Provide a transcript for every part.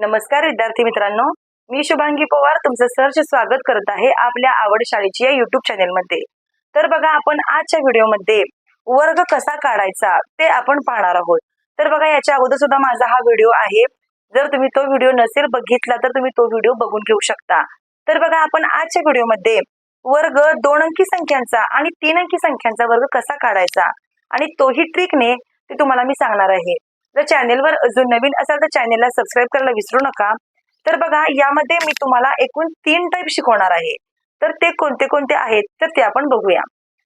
नमस्कार विद्यार्थी मित्रांनो. मी शुभांगी पवार तुमचं सहर्ष स्वागत करत आहे आपल्या आवड शाळेची या युट्यूब चॅनेलमध्ये तर बघा आपण आजच्या व्हिडिओमध्ये वर्ग कसा काढायचा ते आपण पाहणार आहोत. तर बघा याच्या अगोदर सुद्धा माझा हा व्हिडिओ आहे. जर तुम्ही तो व्हिडिओ नसेल बघितला तर तुम्ही तो व्हिडिओ बघून घेऊ शकता. तर बघा आपण आजच्या व्हिडिओमध्ये वर्ग दोन अंकी संख्यांचा आणि तीन अंकी संख्यांचा वर्ग कसा काढायचा आणि तोही ट्रिकने ते तुम्हाला मी सांगणार आहे. जर चॅनेलवर अजून नवीन असाल तर चॅनेलला सबस्क्राईब करायला विसरू नका. तर बघा यामध्ये मी तुम्हाला एकूण तीन टाईप शिकवणार आहे. तर ते कोणते कोणते आहेत तर ते आपण बघूया.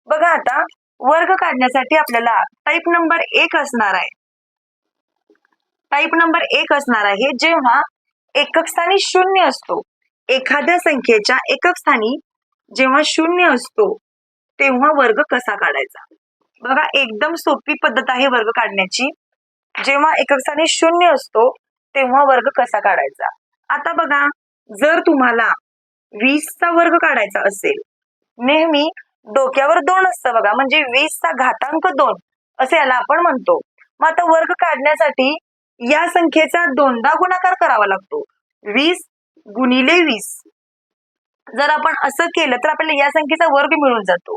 बघा आता वर्ग काढण्यासाठी आपल्याला टाईप नंबर एक असणार आहे. टाईप नंबर एक असणार आहे जेव्हा एकक स्थानी शून्य असतो. एखाद्या संख्येच्या एकक स्थानी जेव्हा शून्य असतो तेव्हा वर्ग कसा काढायचा? बघा एकदम सोपी पद्धत आहे वर्ग काढण्याची. जेव्हा एकक शून्य असतो तेव्हा वर्ग कसा काढायचा? आता बघा जर तुम्हाला वीसचा वर्ग काढायचा असेल नेहमी डोक्यावर दोन असतं बघा म्हणजे वीसचा घातांक दोन असे याला आपण म्हणतो. मग आता वर्ग काढण्यासाठी या संख्येचा दोनदा गुणाकार करावा लागतो. वीस गुणिले वीस. जर आपण असं केलं तर आपल्याला या संख्येचा वर्ग मिळून जातो.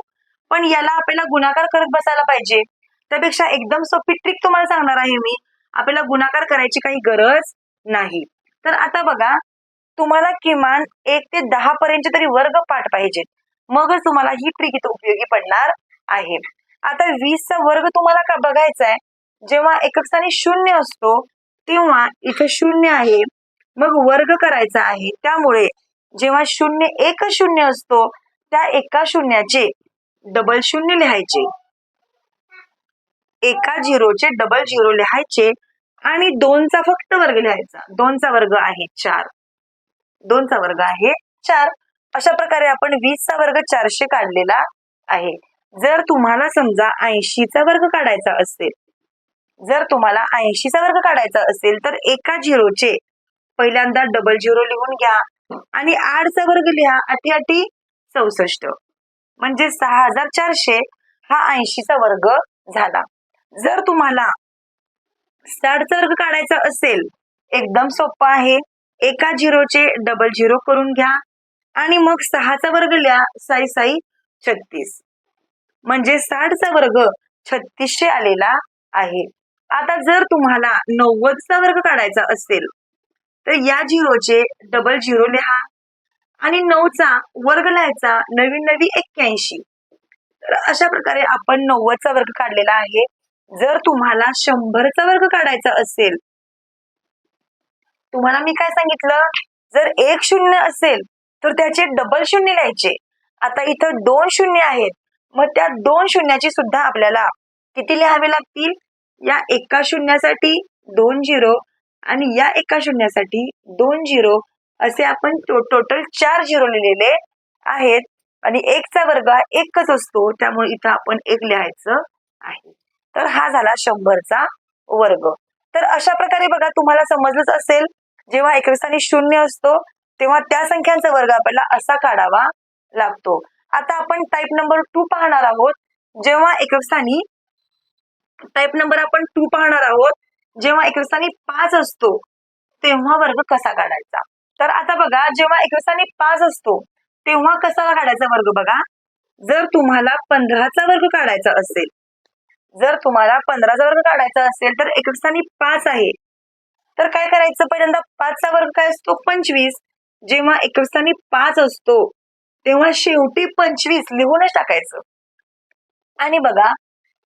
पण याला आपल्याला गुणाकार करत बसायला पाहिजे. त्यापेक्षा एकदम सोपी ट्रिक तुम्हाला सांगणार आहे मी. आपल्याला गुणाकार करायची काही गरज नाही. तर आता बघा तुम्हाला किमान एक ते दहा पर्यंत तरी वर्ग पाठ पाहिजेत. मगच तुम्हाला ही ट्रिक इथं उपयोगी पडणार आहे. आता वीसचा वर्ग तुम्हाला का बघायचा आहे? जेव्हा एकक स्थानी शून्य असतो तेव्हा इथं शून्य आहे. मग वर्ग करायचा आहे. त्यामुळे जेव्हा शून्य एक शून्य असतो त्या एका शून्याचे डबल शून्य लिहायचे. एका झिरोचे डबल झिरो लिहायचे आणि दोनचा फक्त वर्ग लिहायचा. दोनचा वर्ग आहे चार. दोनचा वर्ग आहे चार. अशा प्रकारे आपण वीसचा वर्ग चारशे काढलेला आहे. जर तुम्हाला समजा ऐंशीचा वर्ग काढायचा असेल जर तुम्हाला ऐंशीचा वर्ग काढायचा असेल तर एका झिरोचे पहिल्यांदा डबल झिरो लिहून घ्या आणि आठचा वर्ग लिहा अटी अटी चौसष्ट. म्हणजे सहा हजार चारशे हा ऐंशीचा वर्ग झाला. जर तुम्हाला साठचा वर्ग काढायचा असेल एकदम सोपं आहे. एका झिरोचे डबल झिरो करून घ्या आणि मग सहाचा वर्ग लिहा साई साई छत्तीस. म्हणजे साठचा वर्ग छत्तीसशे आलेला आहे. आता जर तुम्हाला नव्वदचा वर्ग काढायचा असेल तर या झिरोचे डबल झिरो लिहा आणि नऊचा वर्ग लिहायचा नवीन नवी एक्क्याऐंशी. तर अशा प्रकारे आपण नव्वदचा वर्ग काढलेला आहे. जर तुम्हाला शंभरचा वर्ग काढायचा असेल तुम्हाला मी काय सांगितलं? जर एक शून्य असेल तर त्याचे डबल शून्य लिहायचे. आता इथं दोन शून्य आहेत. मग त्या दोन शून्याची सुद्धा आपल्याला किती लिहावे लागतील? या एका शून्यासाठी दोन झिरो आणि या एका शून्यासाठी दोन झिरो असे आपण टोटल चार झिरो लिहिलेले आहेत. आणि एकचा वर्ग हा एकच असतो. त्यामुळे इथं आपण एक लिहायचं आहे. तर हा झाला शंभरचा वर्ग. तर अशा प्रकारे बघा तुम्हाला समजलंच असेल जेव्हा एकक शून्य असतो तेव्हा त्या संख्यांचा वर्ग आपल्याला असा काढावा लागतो. आता आपण टाईप नंबर टू पाहणार आहोत. जेव्हा एकक टाईप नंबर आपण टू पाहणार आहोत जेव्हा एकक पाच असतो तेव्हा वर्ग कसा काढायचा? तर आता बघा जेव्हा एकक पाच असतो तेव्हा कसा काढायचा वर्ग बघा? जर तुम्हाला पंधराचा वर्ग काढायचा असेल जर तुम्हाला पंधराचा वर्ग काढायचा असेल तर एक स्थानी पाच आहे. तर काय करायचं? पहिल्यांदा पाचचा वर्ग काय असतो? पंचवीस. जेव्हा एक स्थानी पाच असतो तेव्हा शेवटी पंचवीस लिहूनच टाकायचं. आणि बघा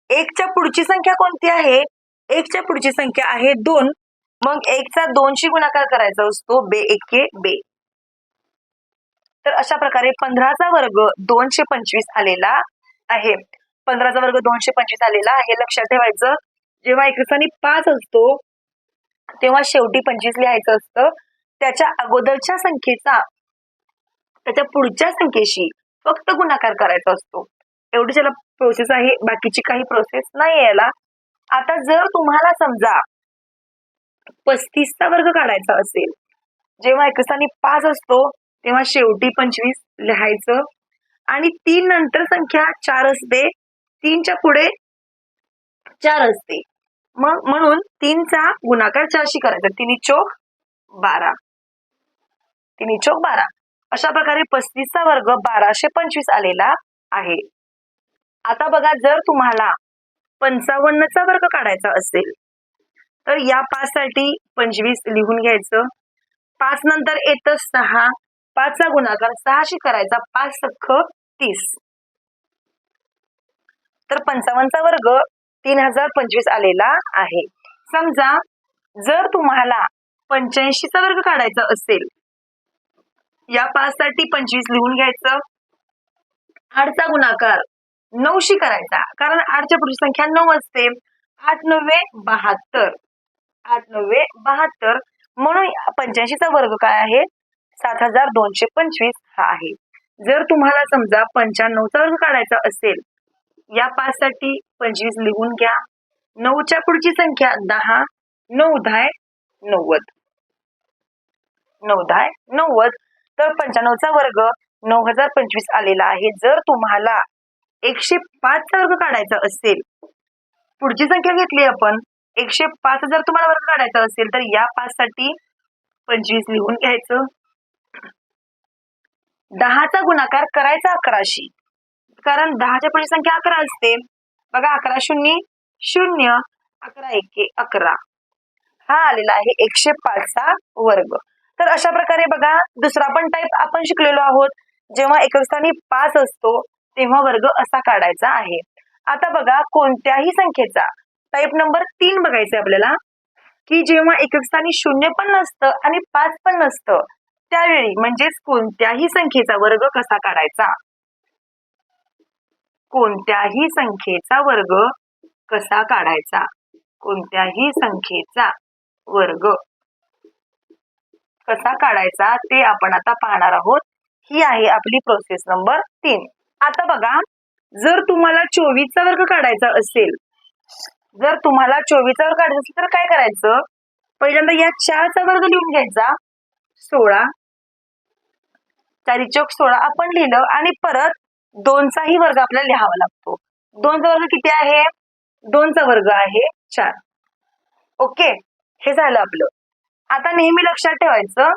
एकच्या पुढची संख्या कोणती आहे? एकच्या पुढची संख्या आहे दोन. मग एकचा दोनशी गुणाकार करायचा असतो बे एके बे. तर अशा प्रकारे पंधराचा वर्ग दोनशे पंचवीस आलेला आहे. पंधराचा वर्ग दोनशे पंचवीस आलेला हे लक्षात ठेवायचं जेव्हा एक पाच असतो तेव्हा शेवटी पंचवीस लिहायचं असतं. त्याच्या अगोदरच्या संख्येचा त्याच्या पुढच्या संख्येशी फक्त गुणाकार करायचा असतो. एवढी त्याला प्रोसेस आहे बाकीची काही प्रोसेस नाही याला. आता जर तुम्हाला समजा पस्तीसचा वर्ग काढायचा असेल जेव्हा एक पाच असतो तेव्हा शेवटी पंचवीस लिहायचं. आणि तीन नंतर संख्या चार असते तीनच्या पुढे चार असते. मग म्हणून तीनचा गुणाकार चारशी करायचा तिन्ही चोक बारा. तिन्ही चोक बारा. अशा प्रकारे पस्तीसचा वर्ग बाराशे पंचवीस आलेला आहे. आता बघा जर तुम्हाला पंचावन्नचा वर्ग काढायचा असेल तर या पाच साठी पंचवीस लिहून घ्यायचं. पाच नंतर येतं सहा. पाचचा गुणाकार सहाशी करायचा. पाच सख्ख तीस. तर पंचावन्नचा वर्ग तीन हजार पंचवीस आलेला आहे. समजा जर तुम्हाला पंच्याऐंशीचा वर्ग काढायचा असेल या पाच साठी पंचवीस लिहून घ्यायचं. आठचा गुणाकार नऊशी करायचा कारण आठच्या पुढची संख्या नऊ असते. आठ नव्वे बहात्तर. आठ नव्वे बहात्तर. म्हणून पंच्याऐंशीचा वर्ग काय आहे? सात हजार दोनशे पंचवीस हा आहे. जर तुम्हाला समजा पंच्याण्णवचा वर्ग काढायचा असेल या पाच साठी पंचवीस लिहून घ्या. नऊच्या पुढची संख्या दहा नऊ धाय नव्वद. नऊ धाय नव्वद. तर पंच्याण्णवचा वर्ग नऊ हजार पंचवीस आलेला आहे. जर तुम्हाला एकशे पाचचा वर्ग काढायचा असेल पुढची संख्या घेतली आपण एकशे पाच जर तुम्हाला वर्ग काढायचा असेल तर या पाच साठी पंचवीस लिहून घ्यायचं. दहाचा गुणाकार करायचा अकराशी. कारण दहाच्या पुढची संख्या अकरा असते. बघा अकरा शून्य शून्य अकरा एके अकरा. हा आलेला आहे एकशे पाचचा वर्ग. तर अशा प्रकारे बघा दुसरा पण टाईप आपण शिकलेलो आहोत. जेव्हा एकस्थानी पाच असतो तेव्हा वर्ग असा काढायचा आहे. आता बघा कोणत्याही संख्येचा टाईप नंबर तीन बघायचा आपल्याला. की जेव्हा एकस्थानी शून्य पण नसतं आणि पाच पण नसतं त्यावेळी म्हणजेच कोणत्याही संख्येचा वर्ग कसा काढायचा? कोणत्याही संख्येचा वर्ग कसा काढायचा? कोणत्याही संख्येचा वर्ग कसा काढायचा? ते आपण आता पाहणार आहोत. ही आहे आपली प्रोसेस नंबर तीन. आता बघा जर तुम्हाला चोवीसचा वर्ग काढायचा असेल जर तुम्हाला चोवीसचा वर्ग काढायचा असेल तर काय करायचं? पहिल्यांदा या चारचा वर्ग लिहून घ्यायचा. सोळा चारी चौक सोळा आपण लिहिलं आणि परत दोनचाही वर्ग आपल्याला लिहावा लागतो. दोनचा वर्ग किती आहे? दोनचा वर्ग आहे चार. ओके? हे झालं आपलं. आता नेहमी लक्षात ठेवायचं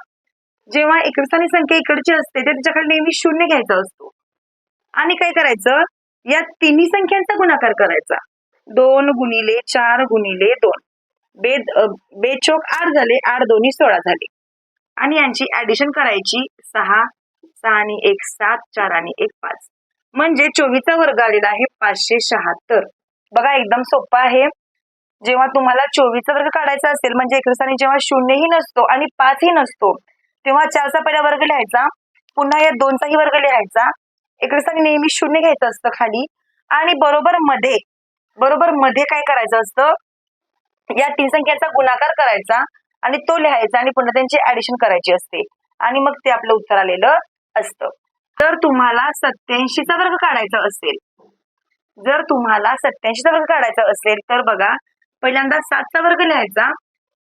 जेव्हा एकस्थानी संख्या इकडची असते ते त्याच्याकडे नेहमी शून्य घ्यायचा असतो. आणि काय करायचं? या तिन्ही संख्यांचा गुणाकार करायचा. दोन गुणिले चार गुणिले दोन. बेद बेचोक आठ झाले आठ दोन्ही सोळा झाले. आणि यांची ऍडिशन करायची सहा सहा आणि एक सात चार आणि एक पाच. म्हणजे चोवीसचा वर्ग आलेला आहे पाचशे शहात्तर. बघा एकदम सोपं आहे. जेव्हा तुम्हाला चोवीसचा वर्ग काढायचा असेल म्हणजे एकरसाने जेव्हा शून्यही नसतो आणि पाचही नसतो तेव्हा चारचा पहिला वर्ग लिहायचा पुन्हा या दोनचाही वर्ग लिहायचा. एकरसाने नेहमी शून्य घ्यायचं असतं खाली. आणि बरोबर मध्ये बरोबर मध्ये काय करायचं असतं? या तीन संख्याचा गुणाकार करायचा आणि तो लिहायचा आणि पुन्हा त्यांची ऍडिशन करायची असते. आणि मग ते आपलं उत्तर आलेलं असतं. तर तुम्हाला सत्याऐंशीचा वर्ग काढायचा असेल जर तुम्हाला सत्याऐंशीचा वर्ग काढायचा असेल तर बघा पहिल्यांदा सातचा वर्ग लिहायचा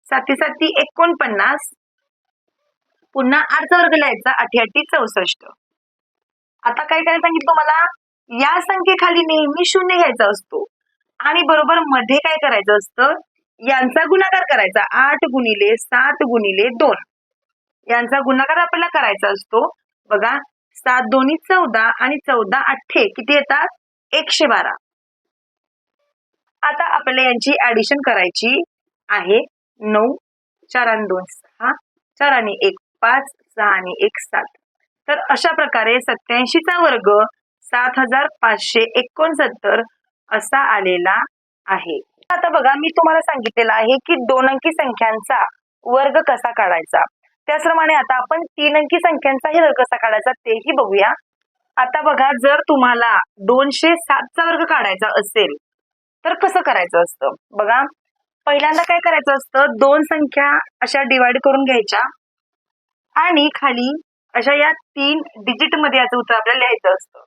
साती साती एकोणपन्नास पुन्हा आठचा वर्ग लिहायचा अठी अठी चौसष्ट. आता काय करायचं सांगितलं तुम्हाला? या संख्येखाली नेहमी शून्य घ्यायचा असतो. आणि बरोबर मध्ये काय करायचं असतं? यांचा गुणाकार करायचा. आठ गुणिले सात गुणिले दोन. यांचा गुणाकार आपल्याला करायचा असतो. बघा सात दोन्ही चौदा आणि चौदा अठ्ठे किती येतात? एकशे बारा. आता आपल्याला यांची ऍडिशन करायची आहे नऊ चार आणि दोन सहा चार आणि एक पाच सहा आणि एक सात. तर अशा प्रकारे सत्याऐंशीचा वर्ग सात हजार पाचशे एकोणसत्तर असा आलेला आहे. आता बघा मी तुम्हाला सांगितलेलं आहे की दोन अंकी संख्यांचा वर्ग कसा काढायचा? त्याचप्रमाणे आता आपण तीन अंकी संख्यांचाही वर्ग कसा काढायचा तेही बघूया. आता बघा जर तुम्हाला दोनशे सातचा वर्ग काढायचा असेल तर कसं करायचं असतं? बघा पहिल्यांदा काय करायचं असतं? दोन संख्या अशा डिवाइड करून घ्यायच्या आणि खाली अशा या तीन डिजिटमध्ये याचं उत्तर आपल्याला लिहायचं असतं.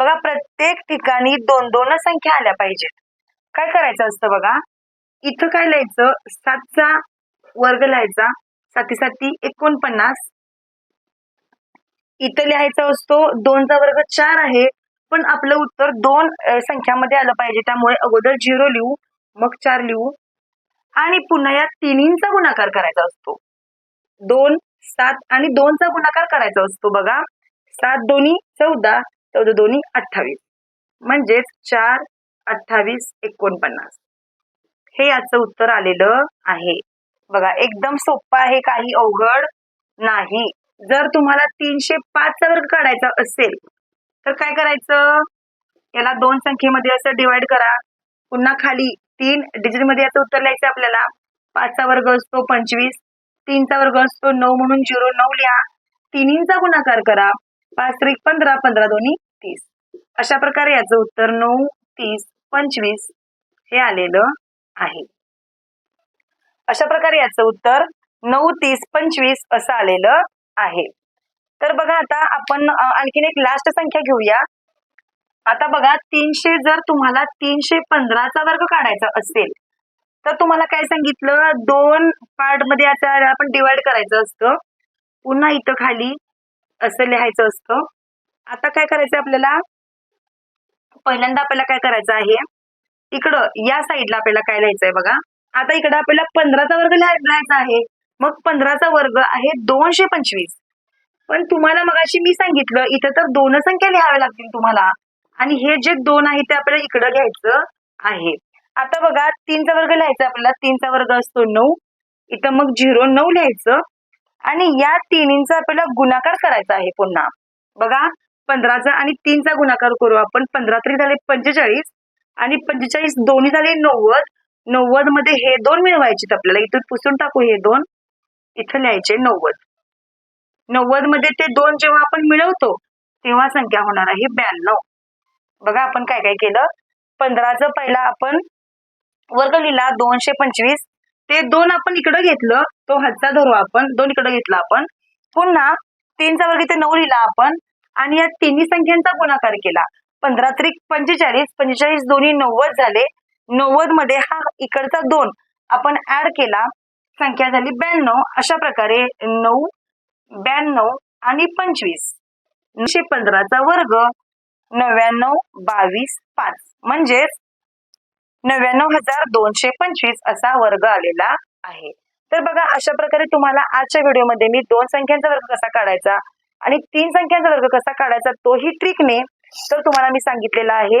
बघा प्रत्येक ठिकाणी दोन दोन संख्या आल्या पाहिजेत. काय करायचं असतं बघा? इथं काय लिहायचं? सातचा वर्ग लिहायचा. साती साती एकोणपन्नास. इथं लिहायचा असतो दोनचा वर्ग चार आहे पण आपलं उत्तर दोन संख्यामध्ये आलं पाहिजे. त्यामुळे अगोदर झिरो लिहू मग चार लिहू. आणि पुन्हा या तिन्हींचा गुणाकार करायचा असतो. दोन सात आणि दोनचा गुणाकार करायचा असतो बघा. सात दोन्ही चौदा चौदा दोन्ही अठ्ठावीस. म्हणजेच चार अठ्ठावीस एकोणपन्नास. हे याचं उत्तर आलेलं आहे. बघा एकदम सोपं आहे काही अवघड नाही. जर तुम्हाला तीनशे पाचचा वर्ग काढायचा असेल तर काय करायचं? याला दोन संख्येमध्ये असं डिवाइड करा. पुन्हा खाली तीन डिजिटमध्ये याचं उत्तर लिहायचं आपल्याला. पाचचा वर्ग असतो पंचवीस तीनचा वर्ग असतो नऊ म्हणून झिरो नऊ लिहा. तिन्हींचा गुणाकार करा. पाच त्रिक पंधरा पंधरा दोन्ही तीस. अशा प्रकारे याचं उत्तर नऊ तीस पंचवीस हे आलेलं आहे. अशा प्रकारे याचं उत्तर नऊ तीस पंचवीस असं आलेलं आहे. तर बघा आता आपण आणखीन एक लास्ट संख्या घेऊया. आता बघा तीनशे जर तुम्हाला तीनशे पंधराचा वर्ग काढायचा असेल तर तुम्हाला काय सांगितलं? दोन पार्टमध्ये आता आपण डिवाइड करायचं असतं. पुन्हा इथं खाली असं लिहायचं असतं. आता काय करायचं आपल्याला? पहिल्यांदा आपल्याला काय करायचं आहे? इकडं या साईडला आपल्याला काय लिहायचं आहे बघा? आता इकडं आपल्याला पंधराचा वर्ग लिहायचा आहे. मग पंधराचा वर्ग आहे दोनशे पंचवीस. पण तुम्हाला मगाशी मी सांगितलं इथं तर दोन संख्या लिहाव्या लागतील तुम्हाला. आणि हे जे दोन आहे ते आपल्याला इकडं घ्यायचं आहे. आता बघा तीनचा वर्ग लिहायचा आपल्याला. तीनचा वर्ग असतो नऊ. इथं मग झिरो नऊ लिहायचं. आणि या तिन्हींचा आपल्याला गुणाकार करायचा आहे पुन्हा. बघा पंधराचा आणि तीनचा गुणाकार करू आपण. पंधरा तरी झाले पंचेचाळीस. आणि पंचेचाळीस दोन्ही झाले नव्वद. नव्वदमध्ये हे दोन मिळवायचे आपल्याला. इथून पुसून टाकू हे दोन. इथं लिहायचे नव्वद. नव्वदमध्ये ते दोन जेव्हा आपण मिळवतो तेव्हा संख्या होणार आहे ब्याण्णव. बघा आपण काय काय केलं? पंधराचं पहिला आपण वर्ग लिहिला दोनशे पंचवीस. ते दोन आपण इकडं घेतलं तो हातचा धरू आपण. दोन इकडं घेतला आपण. पुन्हा तीनचा वर्ग इथे नऊ लिहिला आपण. आणि या तिन्ही संख्यांचा गुणाकार केला. पंधरा त्रिक पंचेचाळीस. पंचेचाळीस दोन्ही नव्वद झाले. नव्वदमध्ये हा इकडचा दोन. आपण ऍड केला संख्या झाली ब्याण्णव. अशा प्रकारे नऊ ब्याण्णव आणि पंचवीस. नऊशे पंधराचा वर्ग नव्याण्णव बावीस पाच. म्हणजेच नव्याण्णव हजार दोनशे पंचवीस असा वर्ग आलेला आहे. तर बघा अशा प्रकारे तुम्हाला आजच्या व्हिडिओमध्ये मी दोन संख्यांचा वर्ग कसा काढायचा आणि तीन संख्यांचा वर्ग कसा काढायचा तोही ट्रिकने तर तुम्हाला मी सांगितलेला आहे.